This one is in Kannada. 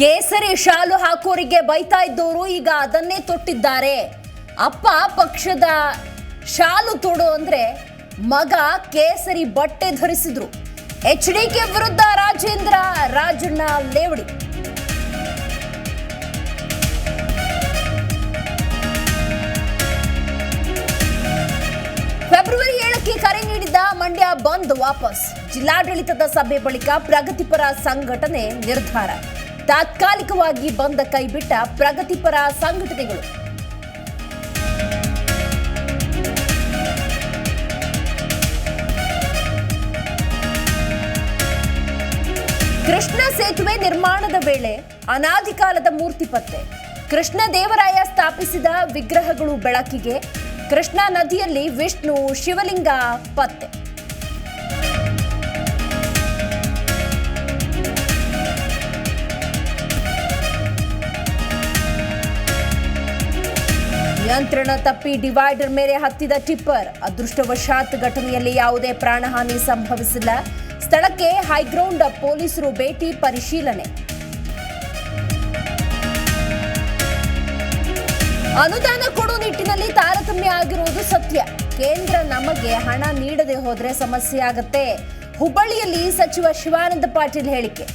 ಕೇಸರಿ ಶಾಲು ಹಾಕೋರಿಗೆ ಬೈತಾ ಇದ್ದವರು ಈಗ ಅದನ್ನೇ ತೊಟ್ಟಿದ್ದಾರೆ. ಅಪ್ಪ ಪಕ್ಷದ ಶಾಲು ತೊಡು ಅಂದ್ರೆ ಮಗ ಕೇಸರಿ ಬಟ್ಟೆ ಧರಿಸಿದ್ರು. ಎಚ್ ಡಿ ಕೆ ವಿರುದ್ಧ ರಾಜೇಂದ್ರ ರಾಜಣ್ಣ ಲೇವಡಿ. ಫೆಬ್ರವರಿ ಏಳಕ್ಕೆ ಕರೆ ನೀಡಿದ್ದ ಮಂಡ್ಯ ಬಂದ್ ವಾಪಸ್. ಜಿಲ್ಲಾಡಳಿತದ ಸಭೆ ಬಳಿಕ ಪ್ರಗತಿಪರ ಸಂಘಟನೆ ನಿರ್ಧಾರ. ತಾತ್ಕಾಲಿಕವಾಗಿ ಬಂದ ಕೈಬಿಟ್ಟ ಪ್ರಗತಿಪರ ಸಂಘಟನೆಗಳು. ಕೃಷ್ಣ ಸೇತುವೆ ನಿರ್ಮಾಣದ ವೇಳೆ ಅನಾದಿಕಾಲದ ಮೂರ್ತಿ ಪತ್ತೆ. ಕೃಷ್ಣ ದೇವರಾಯ ಸ್ಥಾಪಿಸಿದ ವಿಗ್ರಹಗಳು ಬೆಳಕಿಗೆ, ಕೃಷ್ಣಾ ನದಿಯಲ್ಲಿ ವಿಷ್ಣು ಶಿವಲಿಂಗ ಪತ್ತೆ. ನಿಯಂತ್ರಣ ತಪ್ಪಿ ಡಿವೈಡರ್ ಮೇಲೆ ಹತ್ತಿದ ಟಿಪ್ಪರ್, ಅದೃಷ್ಟವಶಾತ್ ಘಟನೆಯಲ್ಲಿ ಯಾವುದೇ ಪ್ರಾಣಹಾನಿ ಸಂಭವಿಸಿಲ್ಲ. ಸ್ಥಳಕ್ಕೆ ಹೈಗ್ರೌಂಡ್ ಪೊಲೀಸರು ಭೇಟಿ ಪರಿಶೀಲನೆ. ಅನುದಾನ ಕೊಡೋ ನಿಟ್ಟಿನಲ್ಲಿ ತಾರತಮ್ಯ ಆಗಿರುವುದು ಸತ್ಯ. ಕೇಂದ್ರ ನಮಗೆ ಹಣ ನೀಡದೆ ಹೋದ್ರೆ ಸಮಸ್ಯೆ ಆಗತ್ತೆ. ಹುಬ್ಬಳ್ಳಿಯಲ್ಲಿ ಸಚಿವ ಶಿವಾನಂದ ಪಾಟೀಲ್ ಹೇಳಿಕೆ.